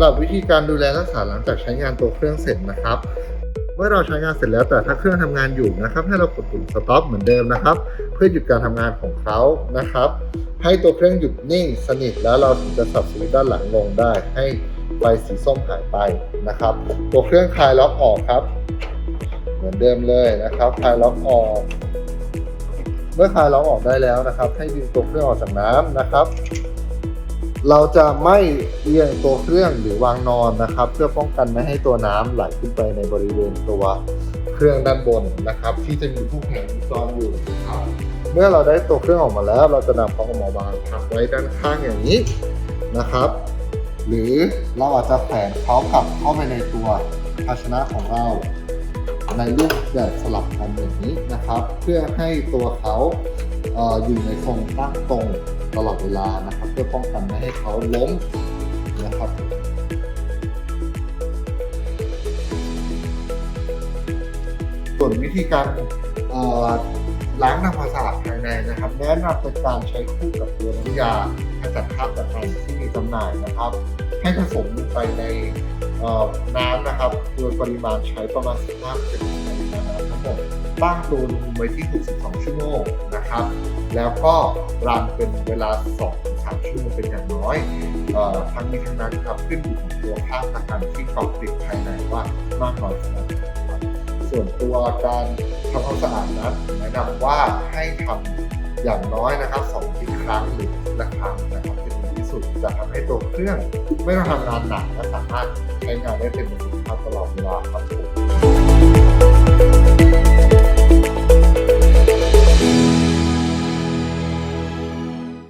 หรับวิธีการดูแลรักษาหลังจากใช้งานตัวเครื่องเสร็จนะครับ เมื่อเราใช้งานเสร็จแล้วแต่ถ้าเครื่องทำงานอยู่นะครับ ให้เรากดปุ่ม stop เหมือนเดิมนะครับ เพื่อหยุดการทำงานของเขานะครับ ให้ตัวเครื่องหยุดนิ่งสนิทแล้วเราถึงจะสับสวิตช์ด้านหลังลงได้ให้ไฟสีส้มหายไปนะครับ ตัวเครื่องคลายล็อกออกครับ เหมือนเดิมเลยนะครับคลายล็อกออก เมื่อคลายล็อกออกได้แล้วนะครับ ให้ดึงตัวเครื่องออกจากน้ำนะครับ เราจะไม่เอียงตัวเครื่องหรือวางนอนนะครับ เพื่อป้องกันไม่ให้ตัวน้ำไหลขึ้นไปในบริเวณตัวเครื่องด้านบนนะครับ ที่จะมีผู้แข่งซ้อนอยู่นะครับเมื่อเราได้ตัวเครื่องออกมาแล้ว เราจะนำเขาออกมาวางพักไว้ด้านข้างอย่างนี้นะครับ หรือเราอาจจะแขวนเขากลับเข้าไปในตัวภาชนะของเรา ในรูปแบบสลับกันอย่างนี้นะครับ เพื่อให้ตัวเขาเอออยู่ในทรงตั้งตรง ตลอดเวลานะครับ เพื่อป้องกันไม่ให้เขาล้มนะครับส่วนวิธีการล้างทำความสะอาดภายในนะครับ แนะนำเป็นการใช้คู่กับตัวน้ำยาขจัดคราบตะไคร้ที่มีจำหน่ายนะครับ ให้ผสมลงไปในน้ำนะครับโดยปริมาณใช้ประมาณ15เป็นปริมาณน้ำทั้งหมดตั้งตัวอุณหภูมิไว้ที่ 62 ชั่วโมงนะ ครับ แล้วก็รันเป็นเวลา2-3ชั่วโมงเป็นอย่างน้อยทั้งนี้ทั้งนั้นครับขึ้นอยู่กับตัวค่าตะกันที่เกาะติดภายในว่ามากน้อยขนาดไหนส่วนตัวการทำความสะอาดนั้นแนะนำว่าให้ทำอย่างน้อยนะครับสองทีครั้งหรือละครั้งนะครับจะดีที่สุดจะทำให้ตัวเครื่องไม่ต้องทำงานหนักและสามารถใช้งานได้เต็มประสิทธิภาพตลอดเวลาครับ